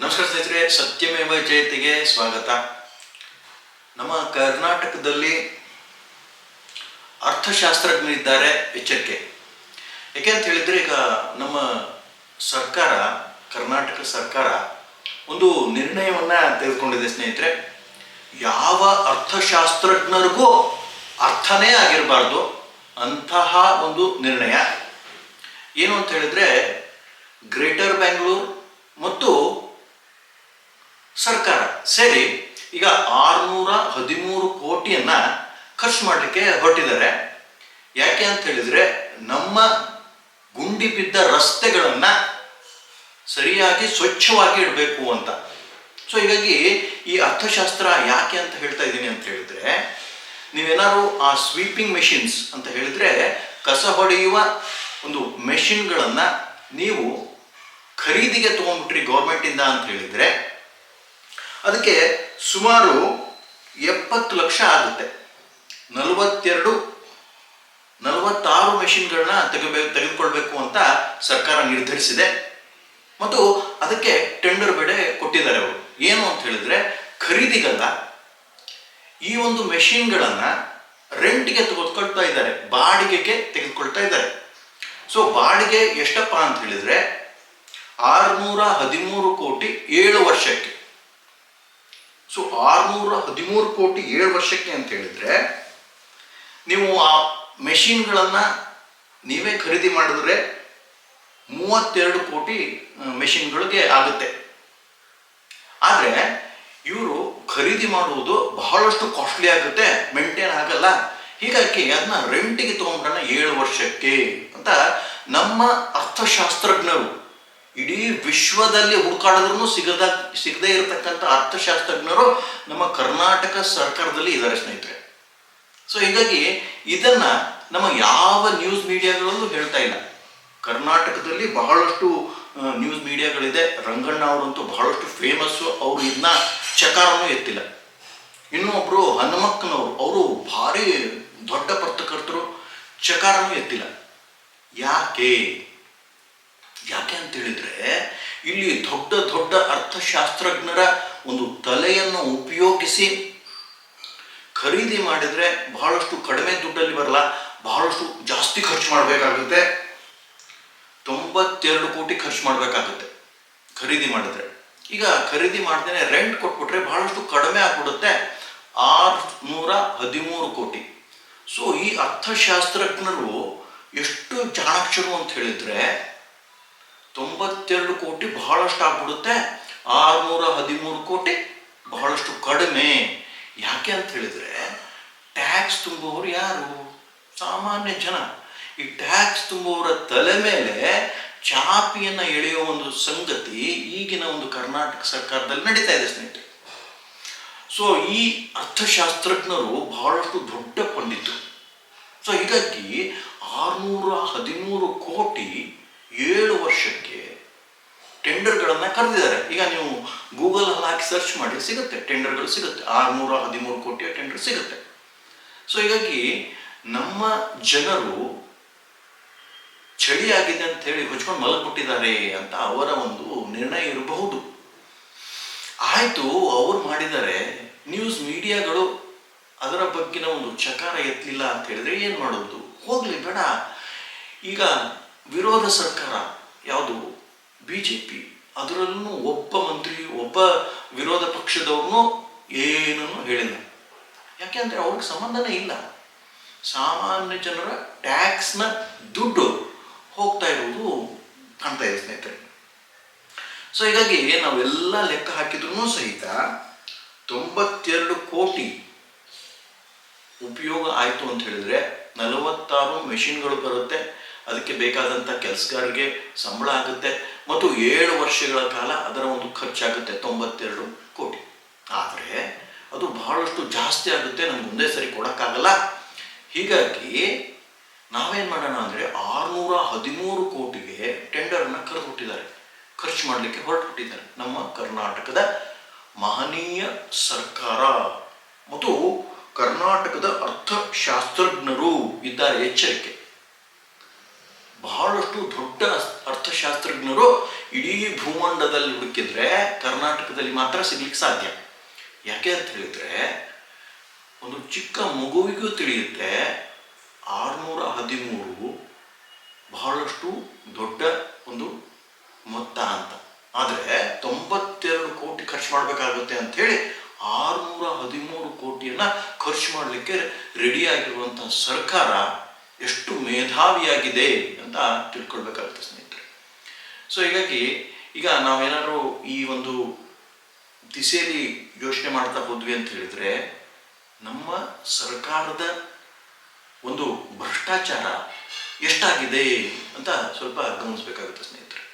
ನಮಸ್ಕಾರ ಸ್ನೇಹಿತರೆ, ಸತ್ಯಮೇವ ಜಯತೆಗೆ ಸ್ವಾಗತ. ನಮ್ಮ ಕರ್ನಾಟಕದಲ್ಲಿ ಅರ್ಥಶಾಸ್ತ್ರಜ್ಞರಿದ್ದಾರೆ ಎಚ್ಚರಿಕೆ. ಯಾಕೆ ಅಂತ ಹೇಳಿದ್ರೆ, ಈಗ ನಮ್ಮ ಸರ್ಕಾರ, ಕರ್ನಾಟಕ ಸರ್ಕಾರ ಒಂದು ನಿರ್ಣಯವನ್ನ ತೆಗೆದುಕೊಂಡಿದೆ ಸ್ನೇಹಿತರೆ. ಯಾವ ಅರ್ಥಶಾಸ್ತ್ರಜ್ಞರಿಗೂ ಅರ್ಥನೇ ಆಗಿರಬಾರ್ದು ಅಂತಹ ಒಂದು ನಿರ್ಣಯ. ಏನು ಅಂತ ಹೇಳಿದ್ರೆ, ಗ್ರೇಟರ್ ಬ್ಯಾಂಗ್ಳೂರ್ ಮತ್ತು ಸರ್ಕಾರ. ಸೇರಿ, ಈಗ ಆರುನೂರ ಹದಿಮೂರು ಕೋಟಿಯನ್ನ ಖರ್ಚು ಮಾಡಲಿಕ್ಕೆ ಹೊರಟಿದ್ದಾರೆ. ಯಾಕೆ ಅಂತ ಹೇಳಿದ್ರೆ, ನಮ್ಮ ಗುಂಡಿ ಬಿದ್ದ ರಸ್ತೆಗಳನ್ನ ಸರಿಯಾಗಿ ಸ್ವಚ್ಛವಾಗಿ ಇಡಬೇಕು ಅಂತ. ಸೊ ಹೀಗಾಗಿ ಈ ಅರ್ಥಶಾಸ್ತ್ರ ಯಾಕೆ ಅಂತ ಹೇಳ್ತಾ ಇದ್ದೀನಿ ಅಂತ ಹೇಳಿದ್ರೆ, ನೀವೇನಾದ್ರು ಆ ಸ್ವೀಪಿಂಗ್ ಮೆಷಿನ್ಸ್ ಅಂತ ಹೇಳಿದ್ರೆ, ಕಸ ಹೊಡೆಯುವ ಒಂದು ಮೆಷಿನ್ಗಳನ್ನ ನೀವು ಖರೀದಿಗೆ ತಗೊಂಡ್ಬಿಟ್ರಿ ಗೌರ್ಮೆಂಟಿಂದ ಅಂತ ಹೇಳಿದ್ರೆ ಅದಕ್ಕೆ ಸುಮಾರು ಎಪ್ಪತ್ತು ಲಕ್ಷ ಆಗುತ್ತೆ. ನಲವತ್ತೆರಡು, ನಲವತ್ತಾರು ಮೆಷಿನ್ಗಳನ್ನ ತೆಗಬೇಕು ತೆಗೆದುಕೊಳ್ಬೇಕು ಅಂತ ಸರ್ಕಾರ ನಿರ್ಧರಿಸಿದೆ. ಮತ್ತು ಅದಕ್ಕೆ ಟೆಂಡರ್ ಬೆಡೆ ಕೊಟ್ಟಿದ್ದಾರೆ ಅವರು. ಏನು ಅಂತ ಹೇಳಿದ್ರೆ, ಖರೀದಿಗಲ್ಲ, ಈ ಒಂದು ಮೆಷಿನ್ಗಳನ್ನ ರೆಂಟ್ಗೆ ತೆಗೆದುಕೊಳ್ತಾ ಇದ್ದಾರೆ, ಬಾಡಿಗೆಗೆ ತೆಗೆದುಕೊಳ್ತಾ ಇದ್ದಾರೆ. ಸೊ, ಬಾಡಿಗೆ ಎಷ್ಟಪ್ಪ ಅಂತ ಹೇಳಿದ್ರೆ, ಆರುನೂರ ಹದಿಮೂರು ಕೋಟಿ ಏಳು ವರ್ಷಕ್ಕೆ. ಸೊ ಆರುನೂರ ಹದಿಮೂರು ಕೋಟಿ ಏಳು ವರ್ಷಕ್ಕೆ ಅಂತ ಹೇಳಿದ್ರೆ, ನೀವು ಆ ಮೆಷಿನ್ಗಳನ್ನು ನೀವೇ ಖರೀದಿ ಮಾಡಿದ್ರೆ ಮೂವತ್ತೆರಡು ಕೋಟಿ ಮೆಷಿನ್ಗಳಿಗೆ ಆಗುತ್ತೆ. ಆದರೆ ಇವರು ಖರೀದಿ ಮಾಡುವುದು ಬಹಳಷ್ಟು ಕಾಸ್ಟ್ಲಿ ಆಗುತ್ತೆ ಮೇಂಟೈನ್ ಆಗಲ್ಲ. ಹೀಗಾಗಿ ಅದನ್ನ ರೆಂಟಿಗೆ ತಗೊಂಡ್ರನ್ನ ಏಳು ವರ್ಷಕ್ಕೆ ಅಂತ ನಮ್ಮ ಅರ್ಥಶಾಸ್ತ್ರಜ್ಞರು ಇಡೀ ವಿಶ್ವದಲ್ಲಿ ಹುಡುಕಾಡಿದ್ರು ಸಿಗದ, ಸಿಗದೇ ಇರತಕ್ಕಂಥ ಅರ್ಥಶಾಸ್ತ್ರಜ್ಞರು ನಮ್ಮ ಕರ್ನಾಟಕ ಸರ್ಕಾರದಲ್ಲಿ ಇದ್ದಾರೆ ಸ್ನೇಹಿತರೆ. ಸೊ ಹೀಗಾಗಿ ಇದನ್ನ ನಮ್ಮ ಯಾವ ನ್ಯೂಸ್ ಮೀಡಿಯಾಗಳಲ್ಲೂ ಹೇಳ್ತಾ ಇಲ್ಲ. ಕರ್ನಾಟಕದಲ್ಲಿ ಬಹಳಷ್ಟು ನ್ಯೂಸ್ ಮೀಡಿಯಾಗಳಿದೆ ರಂಗಣ್ಣ ಅವರಂತೂ ಬಹಳಷ್ಟು ಫೇಮಸ್ಸು ಅವರು ಇದನ್ನ ಚಕಾರನೂ ಎತ್ತಿಲ್ಲ. ಇನ್ನು ಒಬ್ರು ಹನುಮಕ್ಕನವರು, ಅವರು ಭಾರಿ ದೊಡ್ಡ ಪತ್ರಕರ್ತರು ಚಕಾರನೂ ಎತ್ತಿಲ್ಲ. ಯಾಕೆ? ಯಾಕೆ ಅಂತ ಹೇಳಿದ್ರೆ, ಇಲ್ಲಿ ದೊಡ್ಡ ದೊಡ್ಡ ಅರ್ಥಶಾಸ್ತ್ರಜ್ಞರ ಒಂದು ತಲೆಯನ್ನು ಉಪಯೋಗಿಸಿ ಖರೀದಿ ಮಾಡಿದ್ರೆ ಬಹಳಷ್ಟು ಕಡಿಮೆ ದುಡ್ಡಲ್ಲಿ ಬರಲ್ಲ, ಬಹಳಷ್ಟು ಜಾಸ್ತಿ ಖರ್ಚು ಮಾಡಬೇಕಾಗುತ್ತೆ. ತೊಂಬತ್ತೆರಡು ಕೋಟಿ ಖರ್ಚು ಮಾಡಬೇಕಾಗುತ್ತೆ ಖರೀದಿ ಮಾಡಿದ್ರೆ. ಈಗ ಖರೀದಿ ಮಾಡ್ದೇನೆ ರೆಂಟ್ ಕೊಟ್ಬಿಟ್ರೆ ಬಹಳಷ್ಟು ಕಡಿಮೆ ಆಗ್ಬಿಡುತ್ತೆ, ಆರುನೂರ ಹದಿಮೂರು ಕೋಟಿ. ಸೊ ಈ ಅರ್ಥಶಾಸ್ತ್ರಜ್ಞರು ಎಷ್ಟು ಚಾಣಾಕ್ಷರು ಅಂತ ಹೇಳಿದ್ರೆ ತೊಂಬತ್ತೆರಡು ಕೋಟಿ ಬಹಳಷ್ಟು ಆಗ್ಬಿಡುತ್ತೆ. ಆರುನೂರ ಹದಿಮೂರು ಕೋಟಿ ಬಹಳಷ್ಟು ಕಡಿಮೆ. ಯಾಕೆ ಅಂತ ಹೇಳಿದ್ರೆ, ಟ್ಯಾಕ್ಸ್ ತುಂಬುವವರು ಯಾರು? ಸಾಮಾನ್ಯ ಜನ. ಈ ಟ್ಯಾಕ್ಸ್ ತುಂಬುವವರ ತಲೆ ಮೇಲೆ ಚಾಪಿಯನ್ನು ಎಳೆಯುವ ಒಂದು ಸಂಗತಿ ಈಗಿನ ಒಂದು ಕರ್ನಾಟಕ ಸರ್ಕಾರದಲ್ಲಿ ನಡೀತಾ ಇದೆ ಸ್ನೇಹಿತರೆ. ಸೊ ಈ ಅರ್ಥಶಾಸ್ತ್ರಜ್ಞರು ಬಹಳಷ್ಟು ದೊಡ್ಡ ಪಂಡಿತರು. ಸೊ ಹೀಗಾಗಿ ಆರುನೂರ ಹದಿಮೂರು ಕೋಟಿ ಏಳು ವರ್ಷಕ್ಕೆ ಕರೆದಿದ್ದಾರೆ ಈಗ ನೀವು ಗೂಗಲ್ ಅಲ್ಲಿ ಹಾಕಿ ಸರ್ಚ್ ಮಾಡಿ ಸಿಗುತ್ತೆ ಟೆಂಡರ್ಗಳು ಸಿಗುತ್ತೆ. ಆರುನೂರ, ಹದಿಮೂರು ಕೋಟಿಯ ಟೆಂಡರ್ ಸಿಗುತ್ತೆ. ಸೊ ಹೀಗಾಗಿ ನಮ್ಮ ಜನರು ಚಳಿ ಆಗಿದೆ ಅಂತ ಹೇಳಿ ಹೊಚ್ಕೊಂಡು ಮಲಗ್ಬಿಟ್ಟಿದ್ದಾರೆ ಅಂತ ಅವರ ಒಂದು ನಿರ್ಣಯ ಇರಬಹುದು. ಆಯಿತು, ಅವ್ರು ಮಾಡಿದರೆ ನ್ಯೂಸ್ ಮೀಡಿಯಾಗಳು ಅದರ ಬಗ್ಗಿನ ಒಂದು ಚಕಾರ ಎತ್ತಲಿಲ್ಲ ಅಂತ ಹೇಳಿದ್ರೆ ಏನು ಮಾಡೋದು? ಹೋಗ್ಲಿ, ಬೇಡ. ಈಗ ವಿರೋಧ ಸರ್ಕಾರ ಯಾವುದು? ಬಿ ಜೆ ಪಿ ಅದರಲ್ಲೂ ಒಬ್ಬ ಮಂತ್ರಿ, ಒಬ್ಬ ವಿರೋಧ ಪಕ್ಷದವ್ರನ್ನೂ ಏನನ್ನು ಹೇಳಿಲ್ಲ. ಯಾಕೆಂದ್ರೆ ಅವ್ರಿಗೆ ಸಂಬಂಧನೇ ಇಲ್ಲ. ಸಾಮಾನ್ಯ ಜನರ ಟ್ಯಾಕ್ಸ್ನ ದುಡ್ಡು ಹೋಗ್ತಾ ಇರುವುದು ಕಾಣ್ತಾ ಇದೆ ಸ್ನೇಹಿತರೆ. ಸೊ ಹೀಗಾಗಿ ನಾವೆಲ್ಲ ಲೆಕ್ಕ ಹಾಕಿದ್ರು ಸಹಿತ ತೊಂಬತ್ತೆರಡು ಕೋಟಿ ಉಪಯೋಗ ಆಯಿತು ಅಂತ ಹೇಳಿದ್ರೆ ನಲವತ್ತಾರು ಮೆಷಿನ್ಗಳು ಬರುತ್ತೆ ಅದಕ್ಕೆ ಬೇಕಾದಂಥ ಕೆಲಸಗಾರರಿಗೆ ಸಂಬಳ ಆಗುತ್ತೆ ಮತ್ತು ಏಳು ವರ್ಷಗಳ ಕಾಲ ಅದರ ಒಂದು ಖರ್ಚಾಗುತ್ತೆ, ತೊಂಬತ್ತೆರಡು ಕೋಟಿ. ಆದರೆ ಅದು ಬಹಳಷ್ಟು ಜಾಸ್ತಿ ಆಗುತ್ತೆ, ನಮ್ಗೆ ಒಂದೇ ಸರಿ ಕೊಡೋಕ್ಕಾಗಲ್ಲ. ಹೀಗಾಗಿ ನಾವೇನು ಮಾಡೋಣ ಅಂದರೆ ಆರುನೂರ ಹದಿಮೂರು ಕೋಟಿಗೆ ಟೆಂಡರನ್ನು ಕರೆದುಬಿಟ್ಟಿದ್ದಾರೆ. ಖರ್ಚು ಮಾಡಲಿಕ್ಕೆ ಹೊರಟುಬಿಟ್ಟಿದ್ದಾರೆ ನಮ್ಮ ಕರ್ನಾಟಕದ ಮಹನೀಯ ಸರ್ಕಾರ. ಮತ್ತು ಕರ್ನಾಟಕದ ಅರ್ಥಶಾಸ್ತ್ರಜ್ಞರು ಇದ್ದಾರೆ ಎಚ್ಚರಿಕೆ. ಬಹಳಷ್ಟು ದೊಡ್ಡ ಅರ್ಥಶಾಸ್ತ್ರಜ್ಞರು ಇಡೀ ಭೂಮಂಡದಲ್ಲಿ ಹುಡುಕಿದ್ರೆ ಕರ್ನಾಟಕದಲ್ಲಿ ಮಾತ್ರ ಸಿಗ್ಲಿಕ್ಕೆ ಸಾಧ್ಯ. ಯಾಕೆ ಅಂತ ಹೇಳಿದ್ರೆ, ಒಂದು ಚಿಕ್ಕ ಮಗುವಿಗೂ ತಿಳಿಯುತ್ತೆ, ಆರುನೂರ ಹದಿಮೂರು ಬಹಳಷ್ಟು ದೊಡ್ಡ ಒಂದು ಮೊತ್ತ ಅಂತ. ಆದರೆ ತೊಂಬತ್ತೆರಡು ಕೋಟಿ ಖರ್ಚು ಮಾಡಬೇಕಾಗುತ್ತೆ ಅಂತ ಹೇಳಿ ಆರುನೂರ ಹದಿಮೂರು ಕೋಟಿಯನ್ನ ಖರ್ಚು ಮಾಡಲಿಕ್ಕೆ ರೆಡಿಯಾಗಿರುವಂಥ ಸರ್ಕಾರ ಎಷ್ಟು ಮೇಧಾವಿಯಾಗಿದೆ ಅಂತ ತಿಳ್ಕೊಳ್ಬೇಕಾಗುತ್ತೆ ಸ್ನೇಹಿತರೆ. ಸೊ ಹೀಗಾಗಿ ಈಗ ನಾವೇನಾದ್ರು ಈ ಒಂದು ದಿಸೆಯಲ್ಲಿ ಯೋಚನೆ ಮಾಡ್ತಾ ಹೋದ್ವಿ ಅಂತ ಹೇಳಿದ್ರೆ, ನಮ್ಮ ಸರ್ಕಾರದ ಒಂದು ಭ್ರಷ್ಟಾಚಾರ ಎಷ್ಟಾಗಿದೆ ಅಂತ ಸ್ವಲ್ಪ ಗಮನಿಸಬೇಕಾಗುತ್ತೆ ಸ್ನೇಹಿತರೆ.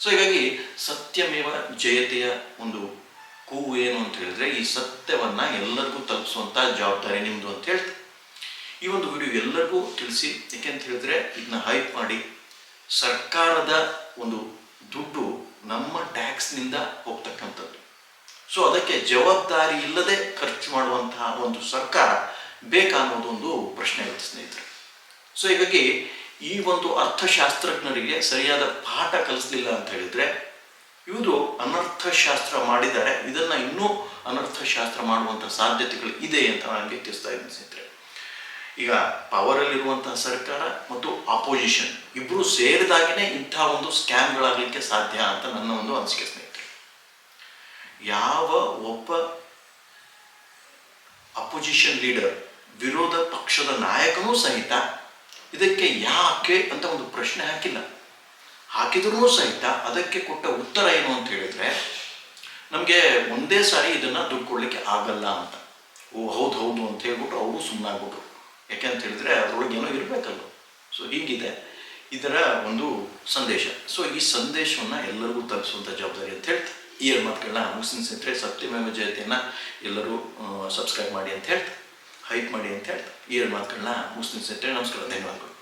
ಸೊ ಹೀಗಾಗಿ ಸತ್ಯಮೇವ ಜಯತೆಯ ಒಂದು ಕೂ ಏನು ಅಂತ ಹೇಳಿದ್ರೆ, ಈ ಸತ್ಯವನ್ನ ಎಲ್ಲರಿಗೂ ತಲುಪಿಸುವಂತ ಜವಾಬ್ದಾರಿ ನಿಮ್ದು ಅಂತ ಹೇಳ್ತಾರೆ ಈ ಒಂದು ವಿಡಿಯೋ ಎಲ್ಲರಿಗೂ ತಿಳಿಸಿ, ಯಾಕೆ ಅಂತ ಹೇಳಿದ್ರೆ ಇದನ್ನ ಹೈಪ್ ಮಾಡಿ ಸರ್ಕಾರದ ಒಂದು ದುಡ್ಡು ನಮ್ಮ ಟ್ಯಾಕ್ಸ್ನಿಂದ ಹೋಗ್ತಕ್ಕಂಥದ್ದು. ಸೊ ಅದಕ್ಕೆ ಜವಾಬ್ದಾರಿ ಇಲ್ಲದೆ ಖರ್ಚು ಮಾಡುವಂತಹ ಒಂದು ಸರ್ಕಾರ ಬೇಕಾ ಅನ್ನೋದೊಂದು ಪ್ರಶ್ನೆ ಇರುತ್ತೆ ಸ್ನೇಹಿತರೆ. ಸೊ ಹೀಗಾಗಿ ಈ ಒಂದು ಅರ್ಥಶಾಸ್ತ್ರಜ್ಞರಿಗೆ ಸರಿಯಾದ ಪಾಠ ಕಲಿಸಲಿಲ್ಲ ಅಂತ ಹೇಳಿದ್ರೆ, ಇವರು ಅನರ್ಥಶಾಸ್ತ್ರ ಮಾಡಿದ್ದಾರೆ. ಇದನ್ನ ಇನ್ನೂ ಅನರ್ಥಶಾಸ್ತ್ರ ಮಾಡುವಂತ ಸಾಧ್ಯತೆಗಳು ಇದೆ ಅಂತ ನನಗೆ ತಿಳಿಸ್ತಾ ಇದ್ದೀನಿ ಸ್ನೇಹಿತರೆ. ಈಗ ಪವರಲ್ಲಿರುವಂತಹ ಸರ್ಕಾರ ಮತ್ತು ಅಪೋಸಿಷನ್ ಇಬ್ಬರು ಸೇರಿದಾಗನೇ ಇಂಥ ಒಂದು ಸ್ಕ್ಯಾಮ್ಗಳಾಗಲಿಕ್ಕೆ ಸಾಧ್ಯ ಅಂತ ನನ್ನ ಒಂದು ಅನಿಸಿಕೆ ಸ್ನೇಹಿತರೆ. ಯಾವ ಒಬ್ಬ ಅಪೋಸಿಷನ್ ಲೀಡರ್ ವಿರೋಧ ಪಕ್ಷದ ನಾಯಕನೂ ಸಹಿತ ಇದಕ್ಕೆ ಯಾಕೆ ಅಂತ ಒಂದು ಪ್ರಶ್ನೆ ಹಾಕಿಲ್ಲ. ಹಾಕಿದ್ರೂ ಸಹಿತ ಅದಕ್ಕೆ ಕೊಟ್ಟ ಉತ್ತರ ಏನು ಅಂತ ಹೇಳಿದ್ರೆ, ನಮಗೆ ಒಂದೇ ಸಾರಿ ಇದನ್ನ ದುಡ್ಡು ಕೊಡ್ಲಿಕ್ಕೆ ಆಗಲ್ಲ ಅಂತ. ಓ, ಹೌದು ಹೌದು ಅಂತ ಹೇಳ್ಬಿಟ್ಟು ಅವರು ಸುಮ್ಮನಾಗ್ಬಿಟ್ರು ಯಾಕೆ ಅಂತ ಹೇಳಿದ್ರೆ ಅದ್ರೊಳಗೆ ಏನೋ ಇರಬೇಕಲ್ಲ ಸೊ ಹೀಗಿದೆ. ಇದರ ಒಂದು ಸಂದೇಶ. ಸೊ ಈ ಸಂದೇಶವನ್ನು ಎಲ್ಲರಿಗೂ ತಲುಪಿಸುವಂಥ ಜವಾಬ್ದಾರಿ ಅಂತ ಹೇಳ್ತಾ, ಈ ಎರಡು ಮಾತುಗಳನ್ನ ಮುಗಿಸಿನ ಸ್ನೇಹಿತರೆ. ಸತ್ಯಮೇವ ಜಯತೆಯನ್ನು ಎಲ್ಲರೂ ಸಬ್ಸ್ಕ್ರೈಬ್ ಮಾಡಿ ಅಂತ ಹೇಳ್ತಾ ಹೈಪ್ ಮಾಡಿ ಅಂತ ಹೇಳ್ತಾ, ಈ ಎರಡು ಮಾತುಗಳನ್ನ ಮುಗಿಸಿನ ನಮಸ್ಕಾರ, ಧನ್ಯವಾದಗಳು.